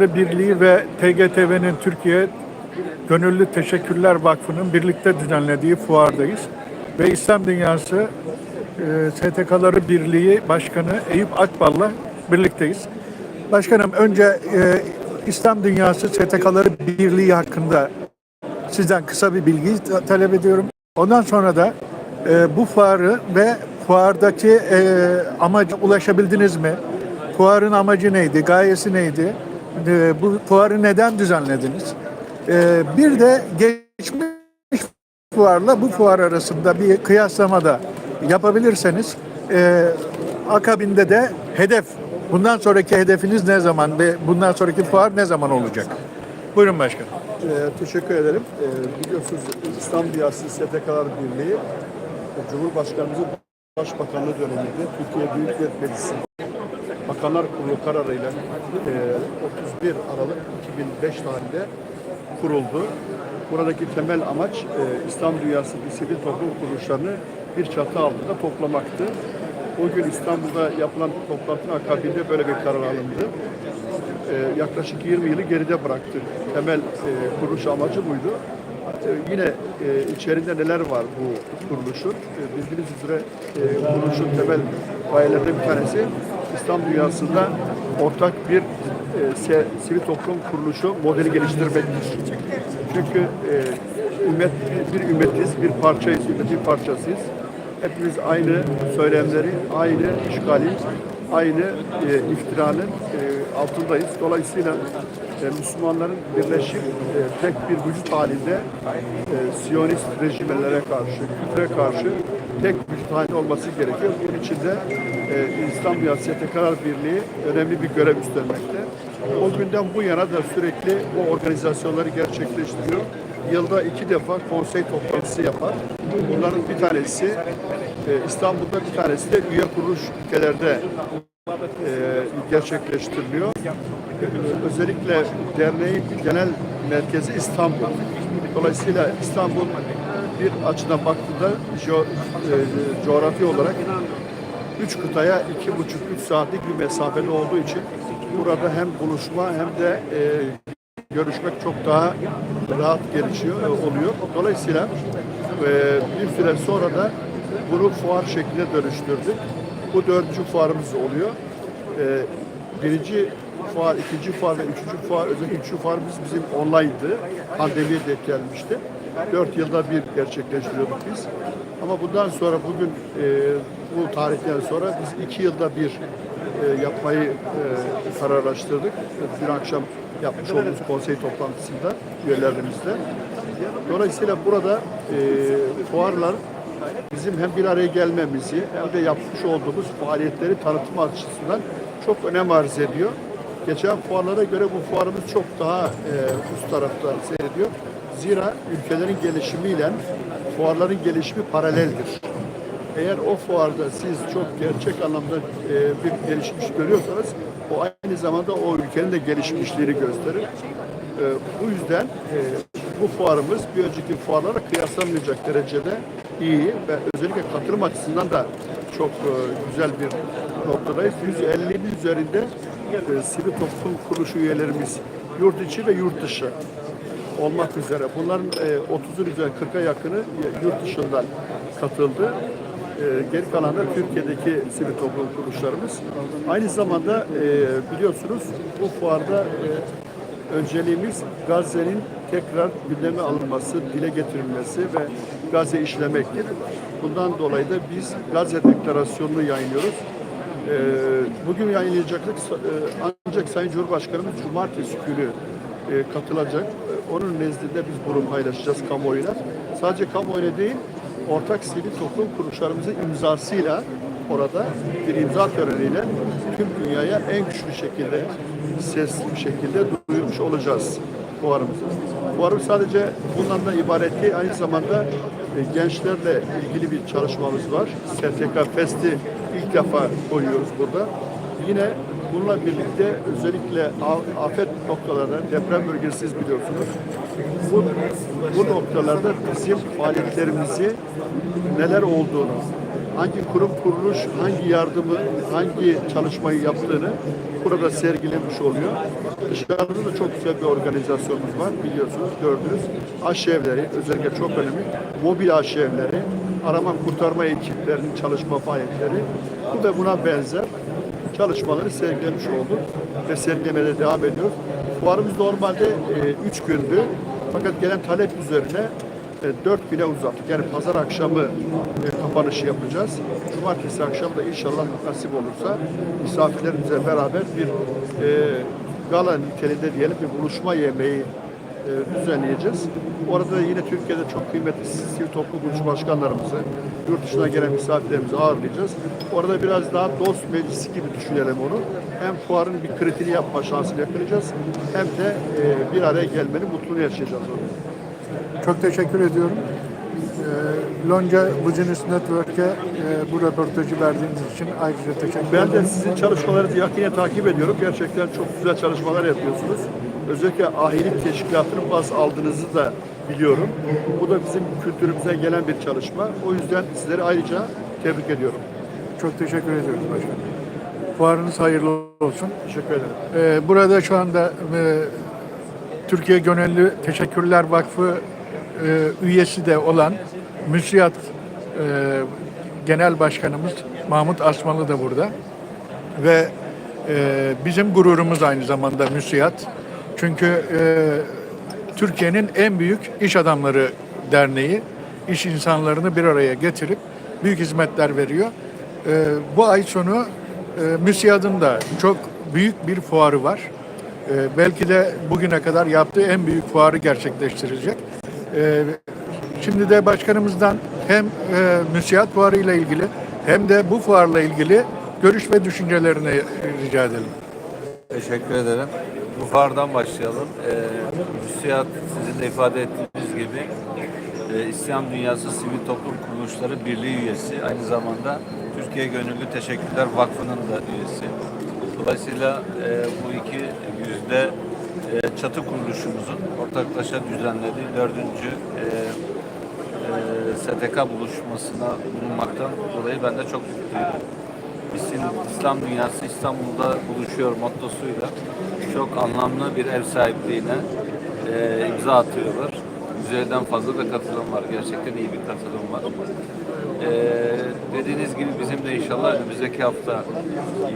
Birliği ve TGTV'nin Türkiye Gönüllü Teşekkürler Vakfı'nın birlikte düzenlediği fuardayız. Ve İslam Dünyası e, STK'ları Birliği Başkanı Eyüp Akbal'la birlikteyiz. Başkanım önce e, İslam Dünyası STK'ları Birliği hakkında sizden kısa bir bilgi ta- talep ediyorum. Ondan sonra da e, bu fuarı ve fuardaki e, amaca ulaşabildiniz mi? Fuarın amacı neydi? Gayesi neydi? E, bu fuarı neden düzenlediniz? E, bir de geçmiş fuarla bu fuar arasında bir kıyaslama da yapabilirseniz e, akabinde de hedef bundan sonraki hedefiniz ne zaman ve bundan sonraki fuar ne zaman olacak? Buyurun başkanım. Ee, teşekkür ederim. Ee, biliyorsunuz İslam Dünyası STK'lar Birliği e, Cumhurbaşkanımızın Başbakanlığı döneminde Türkiye Büyük Millet Meclisi Bakanlar Kurulu kararıyla e, 31 Aralık 2005 tarihinde kuruldu. Buradaki temel amaç e, İslam dünyası sivil toplum kuruluşlarını bir çatı altında toplamaktı. O gün İstanbul'da yapılan toplantının akabinde böyle bir karar alındı. Ee, yaklaşık 20 yılı geride bıraktı. Temel e, kuruluş amacı buydu. E, yine e, içerinde neler var bu kuruluşun? E, bildiğiniz üzere e, kuruluşun temel gayelerinden bir tanesi İslam dünyasında ortak bir e, sivil toplum kuruluşu modeli geliştirmektir. Çünkü e, ümmet, bir ümmetiz, bir parçayız, ümmetin parçasıyız. Hepimiz aynı söylemleri, aynı işgalin, aynı e, iftiranın e, altındayız. Dolayısıyla e, Müslümanların birleşik e, tek bir vücut halinde e, Siyonist rejimelere karşı, küfre karşı tek halinde olması gerekiyor. Bunun için de e, İslam Dünyası Karar Birliği önemli bir görev üstlenmekte. O günden bu yana da sürekli bu organizasyonları gerçekleştiriyor. Yılda iki defa konsey toplantısı yapar. Bunların bir tanesi e, İstanbul'da bir tanesi de üye kuruluş ülkelerde e, gerçekleştiriliyor. Özellikle derneğin genel merkezi İstanbul. Dolayısıyla İstanbul bir açıdan baktığında co- e, coğrafi olarak üç kıtaya iki buçuk üç saatlik bir mesafede olduğu için burada hem buluşma hem de e, görüşmek çok daha rahat gelişiyor, e, oluyor. Dolayısıyla e, bir süre sonra da bunu fuar şekline dönüştürdük. Bu dördüncü fuarımız oluyor. E, birinci fuar, ikinci fuar ve üçüncü fuar, özellikle üçüncü fuarımız bizim online'dı. Pandemiye denk gelmişti. Dört yılda bir gerçekleştiriyorduk biz. Ama bundan sonra bugün e, bu tarihten sonra biz iki yılda bir e, yapmayı e, kararlaştırdık. Bir akşam yapmış olduğumuz konsey toplantısında üyelerimizle. Dolayısıyla burada e, fuarlar bizim hem bir araya gelmemizi hem de yapmış olduğumuz faaliyetleri tanıtma açısından çok önem arz ediyor. Geçen fuarlara göre bu fuarımız çok daha e, üst tarafta seyrediyor. Zira ülkelerin gelişimiyle fuarların gelişimi paraleldir. Eğer o fuarda siz çok gerçek anlamda e, bir gelişmiş görüyorsanız o aynı zamanda o ülkenin de gelişmişliğini gösterir. E, bu yüzden e, bu fuarımız bir önceki fuarlara kıyaslanamayacak derecede iyi ve özellikle katılım açısından da çok güzel bir noktadayız. 150'nin üzerinde sivil toplum kuruluşu üyelerimiz yurt içi ve yurt dışı olmak üzere. Bunların e, 30'un üzerinde 40'a yakını yurt dışından katıldı. E, geri kalan da Türkiye'deki sivil toplum kuruluşlarımız. Aynı zamanda e, biliyorsunuz bu fuarda e, önceliğimiz Gazze'nin tekrar gündeme alınması, dile getirilmesi ve Gazze işlemektir. Bundan dolayı da biz Gazze Deklarasyonu'nu yayınlıyoruz. Bugün yayınlayacaklık e, ancak Sayın Cumhurbaşkanımız Cumartesi günü katılacak. Onun nezdinde biz bunu paylaşacağız kamuoyuyla. Sadece kamuoyuna değil, ortak sivil toplum kuruluşlarımızın imzasıyla orada bir imza töreniyle tüm dünyaya en güçlü şekilde, sesli bir şekilde duyurmuş olacağız fuarımızı. Fuarım sadece bundan da ibaret değil, aynı zamanda e, gençlerle ilgili bir çalışmamız var. STK Fest'i ilk defa koyuyoruz burada. Yine bununla birlikte özellikle afet noktalarında deprem bölgesiz biliyorsunuz. Bu, bu noktalarda bizim faaliyetlerimizi neler olduğunu, hangi kurum kuruluş, hangi yardımı, hangi çalışmayı yaptığını burada sergilemiş oluyor. Dışarıda da çok güzel bir organizasyonumuz var biliyorsunuz gördünüz. Aşı evleri özellikle çok önemli. Mobil aşı evleri, arama kurtarma ekiplerinin çalışma faaliyetleri bu ve buna benzer çalışmaları sergilemiş olduk ve sergilemede devam ediyor. Fuarımız normalde 3 gündü fakat gelen talep üzerine e, 4 güne uzattık. Yani pazar akşamı e, kapanışı yapacağız. Cumartesi akşamı da inşallah nasip olursa misafirlerimizle beraber bir e, gala niteliğinde diyelim bir buluşma yemeği e, düzenleyeceğiz. Orada da yine Türkiye'de çok kıymetli sivil toplum kuruluş başkanlarımızı, yurt dışına gelen misafirlerimizi ağırlayacağız. Orada biraz daha dost meclisi gibi düşünelim onu. Hem fuarın bir kritiğini yapma şansını yakalayacağız hem de e, bir araya gelmenin mutluluğunu yaşayacağız orada. Çok teşekkür ediyorum. Ee, Lonca Business Network'e e, bu röportajı verdiğiniz için ayrıca teşekkür Ben ederim. de sizin çalışmalarınızı yakinen takip ediyorum. Gerçekten çok güzel çalışmalar yapıyorsunuz. Özellikle ahiret teşkilatının baz aldığınızı da biliyorum. Bu da bizim kültürümüze gelen bir çalışma. O yüzden sizleri ayrıca tebrik ediyorum. Çok teşekkür ediyoruz başkanım. Fuarınız hayırlı olsun. Teşekkür ederim. Ee, burada şu anda e, Türkiye Gönüllü Teşekkürler Vakfı e, üyesi de olan Müsiyat e, Genel Başkanımız Mahmut Asmalı da burada. Ve e, bizim gururumuz aynı zamanda Müsiyat. Çünkü e, Türkiye'nin en büyük iş adamları derneği iş insanlarını bir araya getirip büyük hizmetler veriyor. E, bu ay sonu e, MÜSİAD'ın da çok büyük bir fuarı var. E, belki de bugüne kadar yaptığı en büyük fuarı gerçekleştirecek. E, şimdi de başkanımızdan hem e, MÜSİAD fuarı ile ilgili hem de bu fuarla ilgili görüş ve düşüncelerini rica edelim. Teşekkür ederim. Bu fuardan başlayalım. Ee, MÜSİAD sizin de ifade ettiğiniz gibi e, İslam Dünyası Sivil Toplum Kuruluşları Birliği üyesi. Aynı zamanda Türkiye Gönüllü Teşekkürler Vakfı'nın da üyesi. Dolayısıyla e, bu iki yüzde e, çatı kuruluşumuzun ortaklaşa düzenlediği dördüncü e, e, STK buluşmasına bulunmaktan dolayı ben de çok mutluyum. İslam dünyası İstanbul'da buluşuyor mottosuyla çok anlamlı bir ev sahipliğine e, imza atıyorlar. Yüzeyden fazla da katılım var. Gerçekten iyi bir katılım var. E, dediğiniz gibi bizim de inşallah önümüzdeki hafta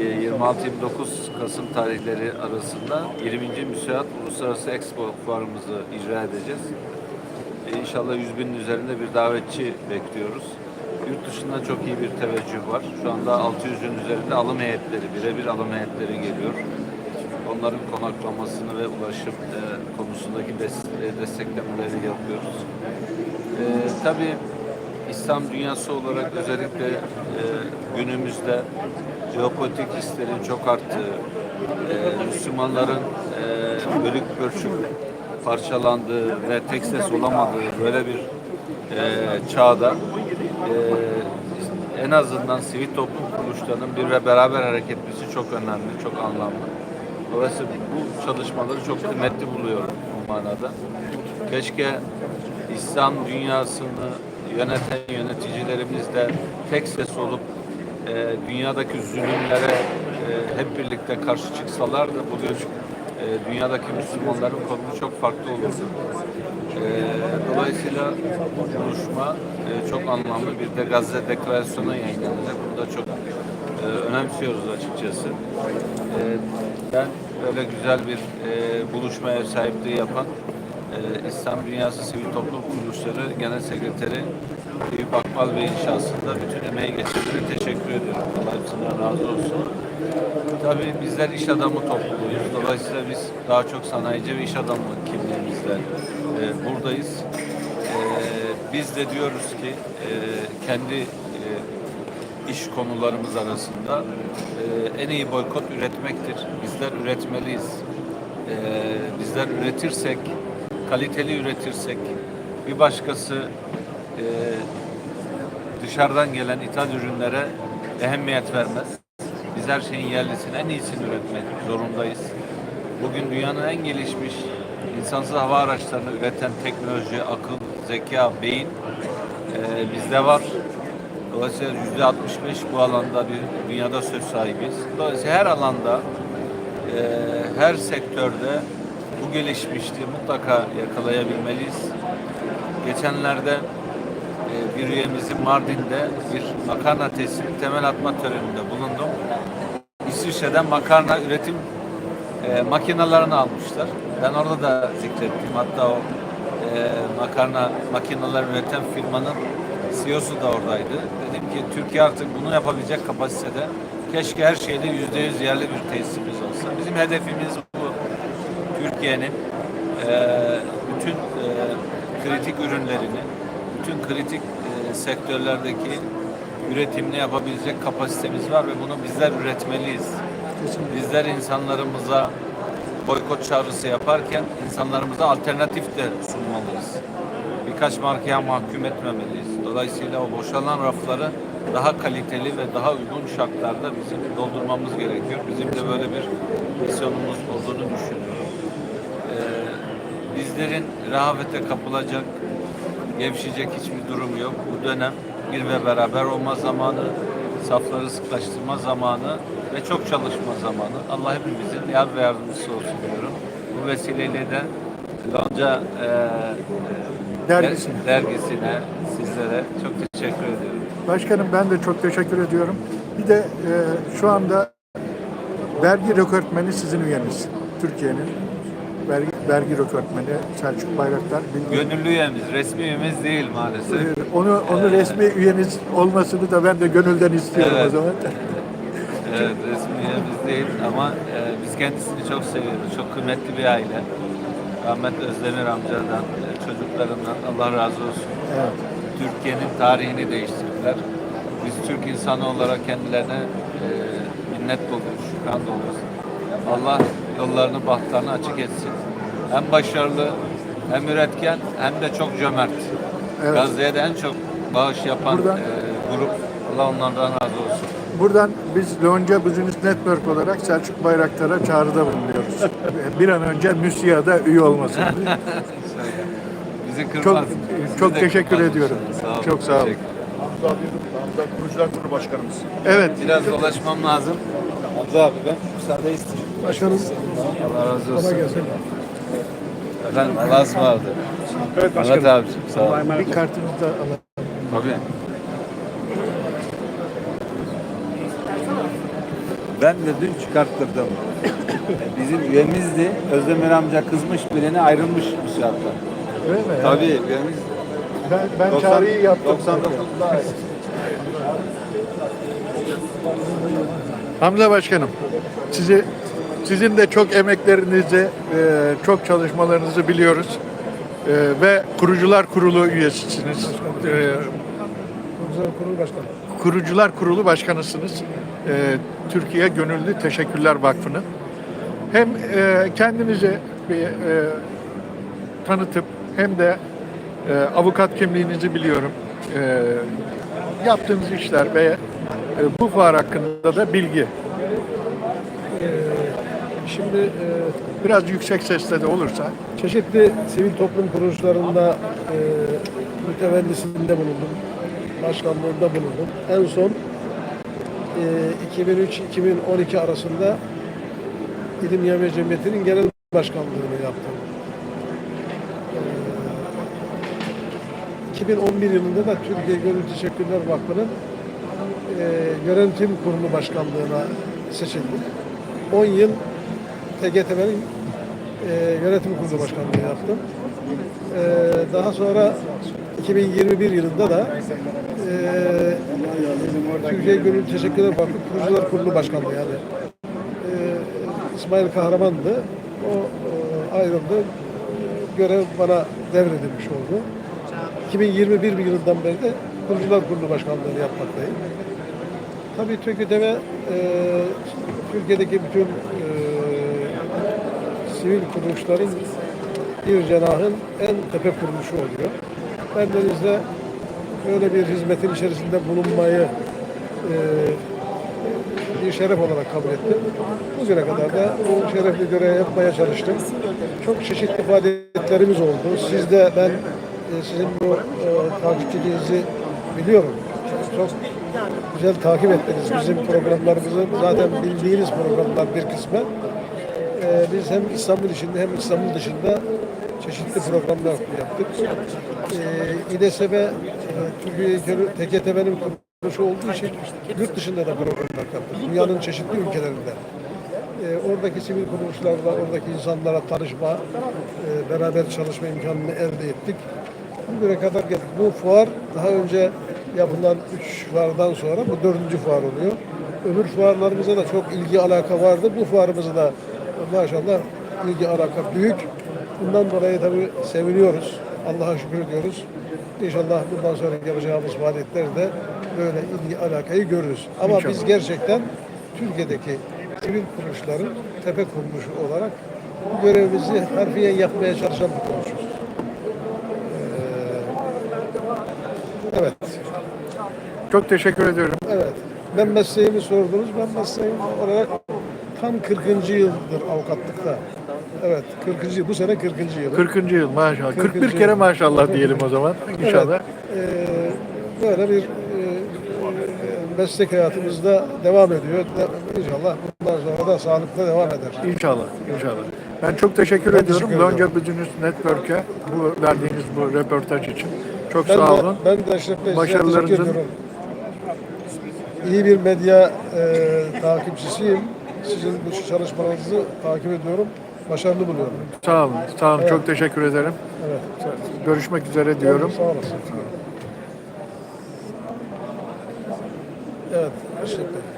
e, 26-29 Kasım tarihleri arasında 20. Müsiat Uluslararası Expo fuarımızı icra edeceğiz. E, İnşallah 100 binin üzerinde bir davetçi bekliyoruz. Yurt dışında çok iyi bir teveccüh var. Şu anda 600'ün üzerinde alım heyetleri, birebir alım heyetleri geliyor. Onların konaklamasını ve ulaşım e, konusundaki des- e, desteklemeleri yapıyoruz. E, tabii İslam dünyası olarak özellikle e, günümüzde jeopolitik hislerin çok arttığı, e, Müslümanların e, bölük pörçük parçalandığı ve tek ses olamadığı böyle bir e, çağda e, en azından sivil toplum kuruluşlarının bir ve beraber hareket etmesi çok önemli, çok anlamlı. Dolayısıyla bu çalışmaları çok kıymetli buluyorum bu manada. Keşke İslam dünyasını yöneten yöneticilerimiz de tek ses olup e, dünyadaki zulümlere e, hep birlikte karşı çıksalar da bugün e, dünyadaki Müslümanların konumu çok farklı olurdu. E, dolayısıyla bu buluşma e, çok anlamlı. Bir de Gazze Deklarasyonu yayınlanacak. Bunu da çok e, önemsiyoruz açıkçası. E, ben böyle güzel bir e, buluşma ev sahipliği yapan e, İslam Dünyası Sivil Toplum Kuruluşları Genel Sekreteri Eyüp Akbal Bey'in şahsında bütün emeği geçenlere teşekkür ediyorum. Allah hepsinden razı olsun. Tabii bizler iş adamı topluluğuyuz. Dolayısıyla biz daha çok sanayici ve iş adamı kimliğimizle e, buradayız. E, biz de diyoruz ki e, kendi iş konularımız arasında e, en iyi boykot üretmektir. Bizler üretmeliyiz. E, bizler üretirsek, kaliteli üretirsek bir başkası e, dışarıdan gelen ithal ürünlere ehemmiyet vermez. Biz her şeyin yerlisini, en iyisini üretmek zorundayız. Bugün dünyanın en gelişmiş insansız hava araçlarını üreten teknoloji, akıl, zeka, beyin e, bizde var. Dolayısıyla yüzde 65 bu alanda bir dünyada söz sahibiz. Dolayısıyla her alanda e, her sektörde bu gelişmişliği mutlaka yakalayabilmeliyiz. Geçenlerde e, bir üyemizin Mardin'de bir makarna tesisinin temel atma töreninde bulundum. İsviçre'den makarna üretim e, makinalarını almışlar. Ben orada da zikrettim. Hatta o e, makarna makineler üreten firmanın CEO'su da oradaydı. Dedim ki Türkiye artık bunu yapabilecek kapasitede. Keşke her şeyde yüzde yüz yerli bir tesisimiz olsa. Bizim hedefimiz bu. Türkiye'nin e, bütün e, kritik ürünlerini, bütün kritik e, sektörlerdeki üretimini yapabilecek kapasitemiz var ve bunu bizler üretmeliyiz. Bizler insanlarımıza boykot çağrısı yaparken insanlarımıza alternatif de sunmalıyız. Birkaç markaya mahkum etmemeliyiz. Dolayısıyla o boşalan rafları daha kaliteli ve daha uygun şartlarda bizim doldurmamız gerekiyor. Bizim de böyle bir misyonumuz olduğunu düşünüyorum. Ee, bizlerin rehavete kapılacak, gevşeyecek hiçbir durum yok. Bu dönem bir ve beraber olma zamanı, safları sıklaştırma zamanı ve çok çalışma zamanı. Allah hepimizin yar ve yardımcısı olsun diyorum. Bu vesileyle de Lonca e, Dergisine. dergisine, sizlere çok teşekkür ediyorum. Başkanım ben de çok teşekkür ediyorum. Bir de e, şu anda vergi rekortmeni sizin üyeniz. Türkiye'nin vergi, vergi rekortmeni Selçuk Bayraktar. Gönüllü üyemiz, resmi üyemiz değil maalesef. E, onu onu resmi üyeniz olmasını da ben de gönülden istiyorum Evet. o zaman. Evet, resmi üyemiz değil ama e, biz kendisini çok seviyoruz. Çok kıymetli bir aile. Rahmet Özdemir amcadan, çocuklarından Allah razı olsun. Evet. Türkiye'nin tarihini değiştirdiler. Biz Türk insanı olarak kendilerine e, minnet doluyuz, şükran doluyuz. Allah yollarını, bahtlarını açık etsin. Hem başarılı, hem üretken, hem de çok cömert. Evet. Gazze'ye de en çok bağış yapan Buradan- e, grup. Allah onlardan razı olsun. Buradan biz Lonca Business Network olarak Selçuk Bayraktar'a çağrıda bulunuyoruz. bir an önce MÜSİA'da üye olmasın. Bizi çok. Bizi çok de teşekkür kırmaz ediyorum. Sağ olun. Çok sağ olun. Teşekkür. Hamza abi, Hamza Kurucular Kurulu Başkanımız. Evet. Biraz dolaşmam lazım. Hamza abi ben müsaade isteyeceğim. Başkanım Allah razı olsun. Efendim Allah'a ısmarladık. Evet Mehmet abiciğim sağ ol. Bir kartınızı da alalım. Tabii. Ben de dün çıkarttırdım. Bizim üyemizdi. Özdemir amca kızmış birine ayrılmış bu şartla. Öyle mi? Tabii üyemiz Ben, ben 90 çağrıyı yaptım. 99'da Hamza Başkanım, sizi sizin de çok emeklerinizi, e, çok çalışmalarınızı biliyoruz. E, ve Kurucular Kurulu üyesisiniz. E, Kurucular Kurulu Başkanı. Kurucular Kurulu Başkanısınız. Türkiye Gönüllü Teşekkürler Vakfı'nın. Hem e, kendinizi bir e, tanıtıp hem de e, avukat kimliğinizi biliyorum. E, yaptığınız işler ve e, bu fuar hakkında da bilgi. Şimdi e, Biraz yüksek sesle de olursa. çeşitli sivil toplum kuruluşlarında e, mütevellisinde bulundum. Başkanlığında bulundum. En son e, 2003-2012 arasında İlim Yame Cemiyeti'nin genel başkanlığını yaptım. E, 2011 yılında da Türkiye Gönül Teşekkürler Vakfı'nın e, yönetim kurulu başkanlığına seçildim. 10 yıl TGTB'nin e, yönetim kurulu başkanlığı yaptım. E, daha sonra 2021 yılında da e, Türkiye Gönül Teşekkürler Vakfı Kurucular Kurulu Başkanlığı yani e, İsmail Kahraman'dı. O e, ayrıldı. Görev bana devredilmiş oldu. 2021 yılından beri de Kurucular Kurulu Başkanlığı'nı yapmaktayım. Tabii TÜGİTEV e, Türkiye'deki bütün e, sivil kuruluşların bir cenahın en tepe kuruluşu oluyor. Ben denizde böyle bir hizmetin içerisinde bulunmayı e, bir şeref olarak kabul ettim. Bugüne kadar da bu şerefli görevi yapmaya çalıştım. Çok çeşitli faaliyetlerimiz oldu. Siz de ben sizin bu e, takipçiliğinizi biliyorum. Çok güzel takip ettiniz bizim programlarımızı. Zaten bildiğiniz programlar bir kısmı. Ee, biz hem İstanbul içinde hem İstanbul dışında çeşitli programlar yaptık. Ee, İDSB, e, TKTV'nin kuruluşu olduğu için yurt dışında da programlar yaptık. Dünyanın çeşitli ülkelerinde. Ee, oradaki sivil kuruluşlarla, oradaki insanlara tanışma, e, beraber çalışma imkanını elde ettik. Bugüne kadar geldik. Bu fuar daha önce yapılan üç fuardan sonra bu dördüncü fuar oluyor. Öbür fuarlarımıza da çok ilgi alaka vardı. Bu fuarımızda da maşallah ilgi alaka büyük. Bundan dolayı tabii seviniyoruz. Allah'a şükür ediyoruz. İnşallah bundan sonra yapacağımız faaliyetlerde böyle ilgi alakayı görürüz. Ama İnşallah. biz gerçekten Türkiye'deki sivil kuruluşların tepe kuruluşu olarak bu görevimizi harfiyen yapmaya çalışan bir kuruluşuz. Ee, evet, Çok teşekkür ediyorum. evet. Ben mesleğimi sordunuz. Ben mesleğim olarak tam 40. yıldır avukatlıkta. Evet, 40. yıl. Bu sene 40. yıl. 40. yıl maşallah. 41 40. kere yıl. maşallah diyelim o zaman inşallah. Evet, ee, böyle bir e, e, meslek hayatımızda devam ediyor. De- İnşallah bundan sonra da sağlıkla devam eder. İnşallah, inşallah. Ben çok teşekkür Ben ediyorum teşekkür. Lonca Business Network'e bu verdiğiniz bu röportaj için. Çok Ben sağ de, olun. ben de Başarılarınızın-. İyi bir medya e, takipçisiyim. Sizin bu çalışmalarınızı takip ediyorum. Başarılı buluyorum. Sağ olun, sağ olun. Çok teşekkür ederim. Evet. Görüşmek üzere diyorum. Sağ olasın. Evet, Eşref Bey.